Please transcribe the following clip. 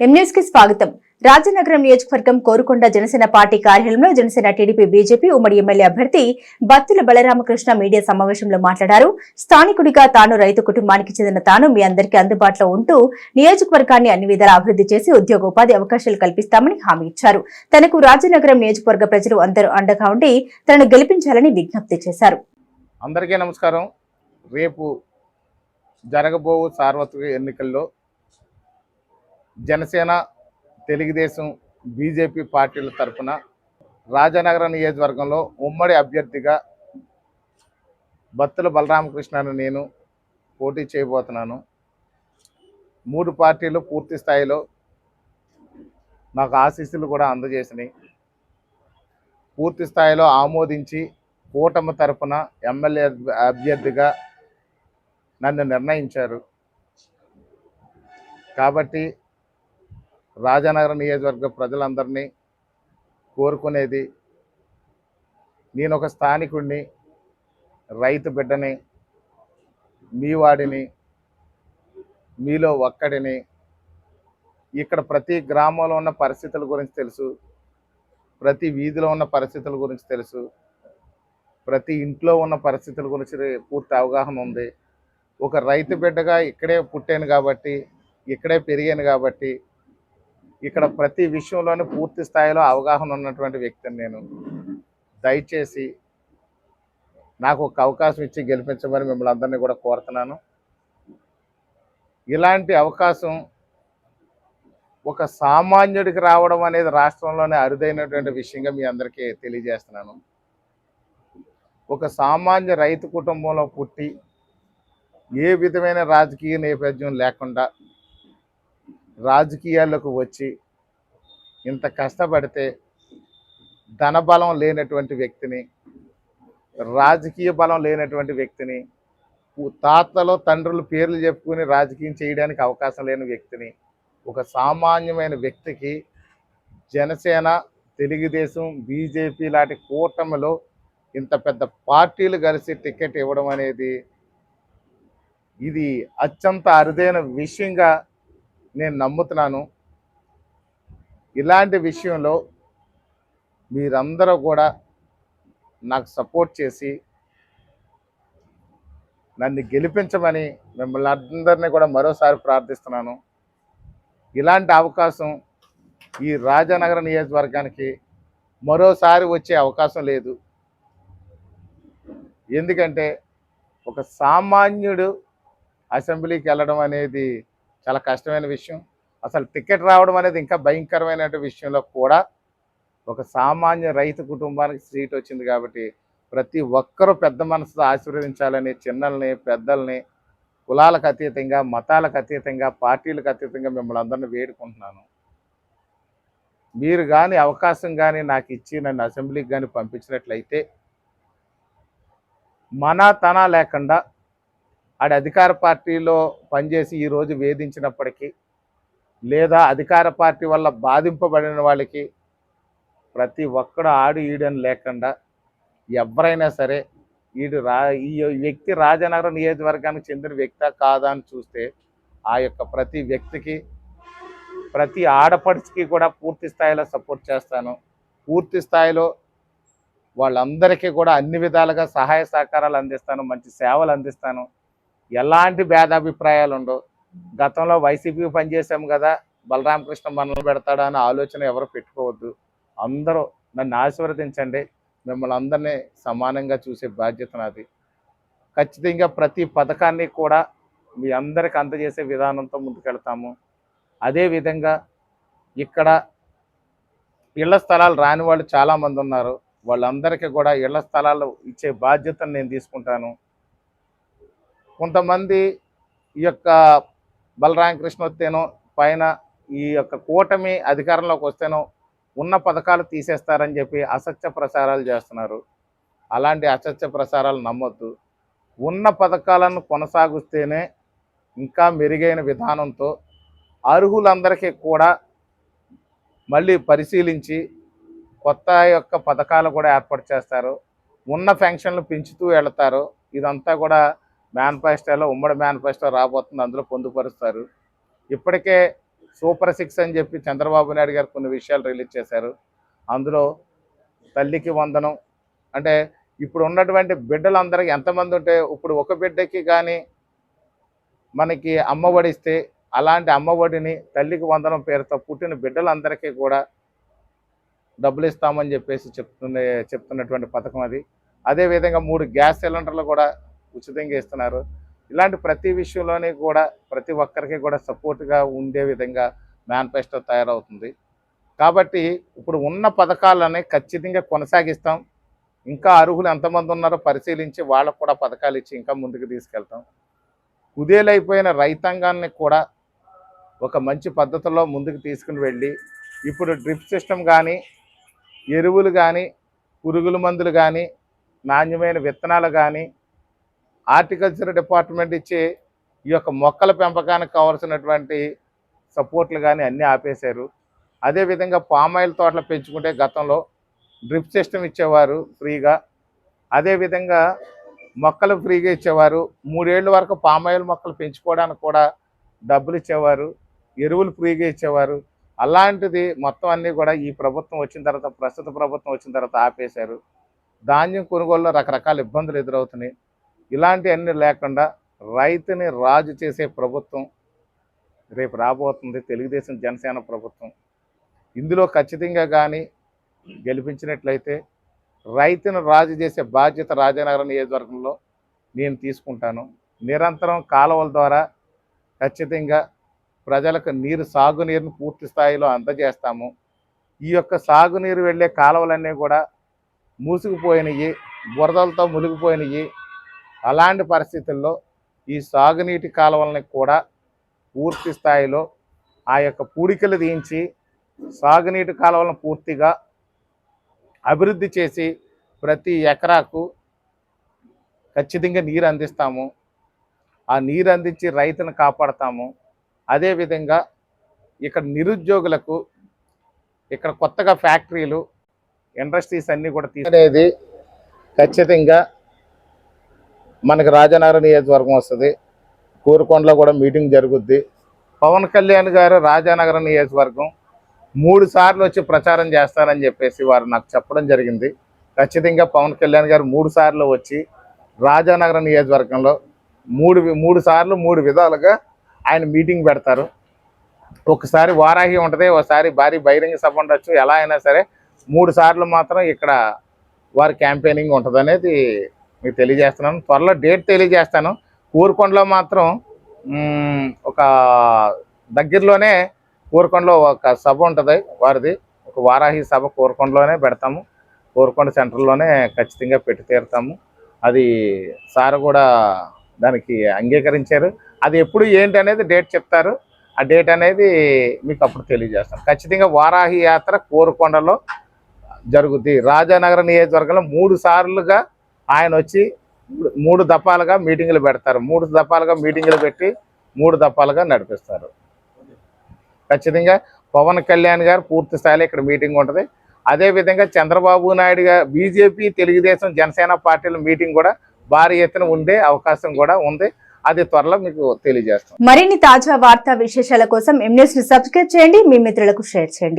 ఎంన్యూస్కి స్వాగతం. రాజనగరం నియోజకవర్గం కోరుకొండ జనసేన పార్టీ కార్యాలయంలో జనసేన టీడీపీ బీజేపీ ఉమ్మడి ఎమ్మెల్యే అభ్యర్థి బత్తుల బలరామకృష్ణ మీడియా సమావేశంలో మాట్లాడారు. స్థానికుడిగా తాను రైతు కుటుంబానికి చెందిన తాను మీ అందరికీ అందుబాటులో ఉంటూ నియోజకవర్గాన్ని అన్ని విధాలా అభివృద్ధి చేసి ఉద్యోగ ఉపాధి అవకాశాలు కల్పిస్తామని హామీ ఇచ్చారు. తనకు రాజనగరం నియోజకవర్గ ప్రజలు అందరూ అండగా ఉండి తనను గెలిపించాలని విజ్ఞప్తి చేశారు. అందరికీ నమస్కారం. రేపు జరగబో సార్వత్రిక ఎన్నికల్లో జనసేన తెలుగుదేశం బీజేపీ పార్టీల తరఫున రాజనగరం నియోజకవర్గంలో ఉమ్మడి అభ్యర్థిగా బత్తుల బలరామకృష్ణను నేను పోటీ చేయబోతున్నాను. మూడు పార్టీలు పూర్తి స్థాయిలో నాకు ఆశీస్సులు కూడా అందజేసినాయి. పూర్తి స్థాయిలో ఆమోదించి కూటమి తరపున ఎమ్మెల్యే అభ్యర్థిగా నన్ను నిర్ణయించారు. కాబట్టి రాజానగరం నియోజకవర్గ ప్రజలందరినీ కోరుకునేది నేను ఒక స్థానికుడిని రైతు బిడ్డని మీ వాడిని మీలో ఒక్కడిని. ఇక్కడ ప్రతి గ్రామంలో ఉన్న పరిస్థితుల గురించి తెలుసు ప్రతి వీధిలో ఉన్న పరిస్థితుల గురించి తెలుసు ప్రతి ఇంట్లో ఉన్న పరిస్థితుల గురించి పూర్తి అవగాహన ఉంది. ఒక రైతు బిడ్డగా ఇక్కడే పుట్టాను కాబట్టి ఇక్కడే పెరిగాను కాబట్టి ఇక్కడ ప్రతి విషయంలోనూ పూర్తి స్థాయిలో అవగాహన ఉన్నటువంటి వ్యక్తిని నేను దయచేసి నాకు ఒక అవకాశం ఇచ్చి గెలిపించమని మిమ్మల్ని అందరినీ కూడా కోరుతున్నాను. ఇలాంటి అవకాశం ఒక సామాన్యుడికి రావడం అనేది రాష్ట్రంలోనే అరుదైనటువంటి విషయంగా మీ అందరికీ తెలియజేస్తున్నాను. ఒక సామాన్య రైతు కుటుంబంలో పుట్టి ఏ విధమైన రాజకీయ నేపథ్యం లేకుండా రాజకీయాల్లోకి వచ్చి ఇంత కష్టపడితే ధనబలం లేనటువంటి వ్యక్తిని రాజకీయ బలం లేనటువంటి వ్యక్తిని తాతలో తండ్రులు పేర్లు చెప్పుకుని రాజకీయం చేయడానికి అవకాశం లేని వ్యక్తిని ఒక సామాన్యమైన వ్యక్తికి జనసేన తెలుగుదేశం బీజేపీ లాంటి కూటమిలో ఇంత పెద్ద పార్టీలు కలిసి టికెట్ ఇవ్వడం అనేది ఇది అత్యంత అరుదైన విషయంగా నేను నమ్ముతున్నాను. ఇలాంటి విషయంలో మీరందరూ కూడా నాకు సపోర్ట్ చేసి నన్ను గెలిపించమని మిమ్మల్ని అందరినీ కూడా మరోసారి ప్రార్థిస్తున్నాను. ఇలాంటి అవకాశం ఈ రాజానగర నియోజకవర్గానికి మరోసారి వచ్చే అవకాశం లేదు. ఎందుకంటే ఒక సామాన్యుడు అసెంబ్లీకి వెళ్ళడం అనేది చాలా కష్టమైన విషయం. అసలు టికెట్ రావడం అనేది ఇంకా భయంకరమైన విషయంలో కూడా ఒక సామాన్య రైతు కుటుంబానికి సీట్ వచ్చింది కాబట్టి ప్రతి ఒక్కరూ పెద్ద మనసుతో ఆశీర్వదించాలని చిన్నల్ని పెద్దల్ని కులాలకు అతీతంగా మతాలకు అతీతంగా పార్టీలకు అతీతంగా మిమ్మల్ని అందరినీ వేడుకుంటున్నాను. మీరు కానీ అవకాశం కానీ నాకు ఇచ్చి నన్ను అసెంబ్లీకి కానీ పంపించినట్లయితే మన తన లేకుండా ఆడి అధికార పార్టీలో పనిచేసి ఈరోజు వేధించినప్పటికీ లేదా అధికార పార్టీ వల్ల బాధింపబడిన వాళ్ళకి ప్రతి ఒక్కడు ఆడు ఈడని లేకుండా ఎవరైనా సరే ఈడు రా ఈ వ్యక్తి రాజనగరం నియోజకవర్గానికి చెందిన వ్యక్తా కాదా అని చూస్తే ఆ యొక్క ప్రతి వ్యక్తికి ప్రతి ఆడపడిచికి కూడా పూర్తి స్థాయిలో సపోర్ట్ చేస్తాను. పూర్తి స్థాయిలో వాళ్ళందరికీ కూడా అన్ని విధాలుగా సహాయ సహకారాలు అందిస్తాను మంచి సేవలు అందిస్తాను. ఎలాంటి భేదాభిప్రాయాలు ఉండవు గతంలో వైసీపీ పనిచేసాము కదా బలరామకృష్ణ మనల్ని పెడతాడా అనే ఆలోచన ఎవరు పెట్టుకోవద్దు. అందరూ నన్ను ఆశీర్వదించండి. మిమ్మల్ని అందరినీ సమానంగా చూసే బాధ్యత నాది. ఖచ్చితంగా ప్రతి పథకాన్ని కూడా మీ అందరికి అందజేసే విధానంతో ముందుకెళ్తాము. అదేవిధంగా ఇక్కడ ఇళ్ళ స్థలాలు రాని వాళ్ళు చాలామంది ఉన్నారు. వాళ్ళందరికీ కూడా ఇళ్ళ స్థలాలు ఇచ్చే బాధ్యతను నేను తీసుకుంటాను. కొంతమంది ఈ యొక్క బలరామకృష్ణ వస్తేనో పైన ఈ యొక్క కూటమి అధికారంలోకి వస్తేనో ఉన్న పథకాలు తీసేస్తారని చెప్పి అసత్య ప్రసారాలు చేస్తున్నారు. అలాంటి అసత్య ప్రసారాలు నమ్మొద్దు. ఉన్న పథకాలను కొనసాగిస్తేనే ఇంకా మెరుగైన విధానంతో అర్హులందరికీ కూడా మళ్ళీ పరిశీలించి కొత్త యొక్క పథకాలు కూడా ఏర్పాటు చేస్తారు. ఉన్న పెన్షన్లు పెంచుతూ వెళతారు. ఇదంతా కూడా మేనిఫెస్టోలో ఉమ్మడి మేనిఫెస్టో రాబోతుంది అందులో పొందుపరుస్తారు. ఇప్పటికే సూపర్ సిక్స్ అని చెప్పి చంద్రబాబు నాయుడు గారు కొన్ని విషయాలు రిలీజ్ చేశారు. అందులో తల్లికి వందనం అంటే ఇప్పుడు ఉన్నటువంటి బిడ్డలందరికీ ఎంతమంది ఉంటే ఇప్పుడు ఒక బిడ్డకి కానీ మనకి అమ్మఒడి ఇస్తే అలాంటి అమ్మఒడిని తల్లికి వందనం పేరుతో పుట్టిన బిడ్డలందరికీ కూడా డబ్బులు ఇస్తామని చెప్పేసి చెప్తున్న చెప్తున్నటువంటి పథకం అది. అదేవిధంగా మూడు గ్యాస్ సిలిండర్లు కూడా ఉచితంగా ఇస్తున్నారు. ఇలాంటి ప్రతి విషయంలోనే కూడా ప్రతి ఒక్కరికి కూడా సపోర్ట్గా ఉండే విధంగా మేనిఫెస్టో తయారవుతుంది. కాబట్టి ఇప్పుడు ఉన్న పథకాలని ఖచ్చితంగా కొనసాగిస్తాం. ఇంకా అర్హులు ఎంతమంది ఉన్నారో పరిశీలించి వాళ్ళకు కూడా పథకాలు ఇచ్చి ఇంకా ముందుకు తీసుకెళ్తాం. కుదేలైపోయిన రైతాంగాన్ని కూడా ఒక మంచి పద్ధతిలో ముందుకు తీసుకుని వెళ్ళి ఇప్పుడు డ్రిప్ సిస్టమ్ కానీ ఎరువులు కానీ పురుగుల మందులు కానీ నాణ్యమైన విత్తనాలు కానీ హార్టికల్చర్ డిపార్ట్మెంట్ ఇచ్చే ఈ యొక్క మొక్కల పెంపకానికి కావాల్సినటువంటి సపోర్ట్లు కానీ అన్నీ ఆపేశారు. అదేవిధంగా పామాయిల్ తోటలు పెంచుకుంటే గతంలో డ్రిప్ సిస్టమ్ ఇచ్చేవారు ఫ్రీగా. అదేవిధంగా మొక్కలు ఫ్రీగా ఇచ్చేవారు. మూడేళ్ళ వరకు పామాయిల్ మొక్కలు పెంచుకోవడానికి కూడా డబ్బులు ఇచ్చేవారు. ఎరువులు ఫ్రీగా ఇచ్చేవారు. అలాంటిది మొత్తం అన్నీ కూడా ఈ ప్రభుత్వం వచ్చిన తర్వాత ప్రస్తుత ప్రభుత్వం వచ్చిన తర్వాత ఆపేశారు. ధాన్యం కొనుగోలులో రకరకాల ఇబ్బందులు ఎదురవుతున్నాయి. ఇలాంటివన్నీ లేకుండా రైతుని రాజు చేసే ప్రభుత్వం రేపు రాబోతుంది తెలుగుదేశం జనసేన ప్రభుత్వం. ఇందులో ఖచ్చితంగా కానీ గెలిపించినట్లయితే రైతును రాజు చేసే బాధ్యత రాజనగరం నియోజకవర్గంలో నేను తీసుకుంటాను. నిరంతరం కాలువల ద్వారా ఖచ్చితంగా ప్రజలకు నీరు సాగునీరుని పూర్తి స్థాయిలో అందజేస్తాము. ఈ యొక్క సాగునీరు వెళ్ళే కాలువలన్నీ కూడా మూసుకుపోయినవి బురదలతో మునిగిపోయినవి అలాంటి పరిస్థితుల్లో ఈ సాగునీటి కాలువలని కూడా పూర్తి స్థాయిలో ఆ యొక్క పూడికలు తీయించి సాగునీటి కాలువలను పూర్తిగా అభివృద్ధి చేసి ప్రతి ఎకరాకు ఖచ్చితంగా నీరు అందిస్తాము. ఆ నీరు అందించి రైతును కాపాడతాము. అదేవిధంగా ఇక్కడ నిరుద్యోగులకు ఇక్కడ కొత్తగా ఫ్యాక్టరీలు ఇండస్ట్రీస్ అన్నీ కూడా తీసుకునేది ఖచ్చితంగా మనకి రాజనగరం నియోజకవర్గం వస్తుంది. కోరుకొండలో కూడా మీటింగ్ జరుగుద్ది. పవన్ కళ్యాణ్ గారు రాజానగరం నియోజకవర్గం మూడు సార్లు వచ్చి ప్రచారం చేస్తారని చెప్పేసి వారు నాకు చెప్పడం జరిగింది. ఖచ్చితంగా పవన్ కళ్యాణ్ గారు మూడు సార్లు వచ్చి రాజానగరం నియోజకవర్గంలో మూడు వి- మూడు సార్లు మూడు విధాలుగా ఆయన మీటింగ్ పెడతారు. ఒకసారి వారాహి ఉంటుంది ఒకసారి భారీ బహిరంగ సభ ఉండొచ్చు. ఎలా అయినా సరే మూడు సార్లు మాత్రం ఇక్కడ వారి క్యాంపెయినింగ్ ఉంటుంది అనేది మీకు తెలియజేస్తున్నాను. త్వరలో డేట్ తెలియజేస్తాను. ఊరుకొండలో మాత్రం ఒక దగ్గరలోనే ఊరుకొండలో ఒక సభ ఉంటుంది వారిది. ఒక వారాహి సభ కోరుకొండలోనే పెడతాము. కోరుకొండ సెంటర్లోనే ఖచ్చితంగా పెట్టి తీరుతాము. అది సార్ కూడా దానికి అంగీకరించారు. అది ఎప్పుడు ఏంటి అనేది డేట్ చెప్తారు. ఆ డేట్ అనేది మీకు అప్పుడు తెలియజేస్తాం. ఖచ్చితంగా వారాహి యాత్ర కోరుకొండలో జరుగుద్ది. రాజానగర నియోజకవర్గంలో మూడు సార్లుగా ఆయన వచ్చి మూడు- దఫాలుగా మీటింగులు పెడతారు. మూడు దఫాలుగా మీటింగులు పెట్టి మూడు దఫాలుగా నడిపిస్తారు. ఖచ్చితంగా పవన్ కళ్యాణ్ గారు పూర్తి స్థాయిలో ఇక్కడ మీటింగ్ ఉంటుంది. అదేవిధంగా చంద్రబాబు నాయుడు గారు బీజేపీ తెలుగుదేశం జనసేన పార్టీల మీటింగ్ కూడా భారీ ఎత్తున ఉండే అవకాశం కూడా ఉంది. అది త్వరలో మీకు తెలియజేస్తాం. మరిన్ని తాజా వార్తా విశేషాల కోసం ఎం ని సబ్స్క్రైబ్ చేయండి. మీ మిత్రులకు షేర్ చేయండి.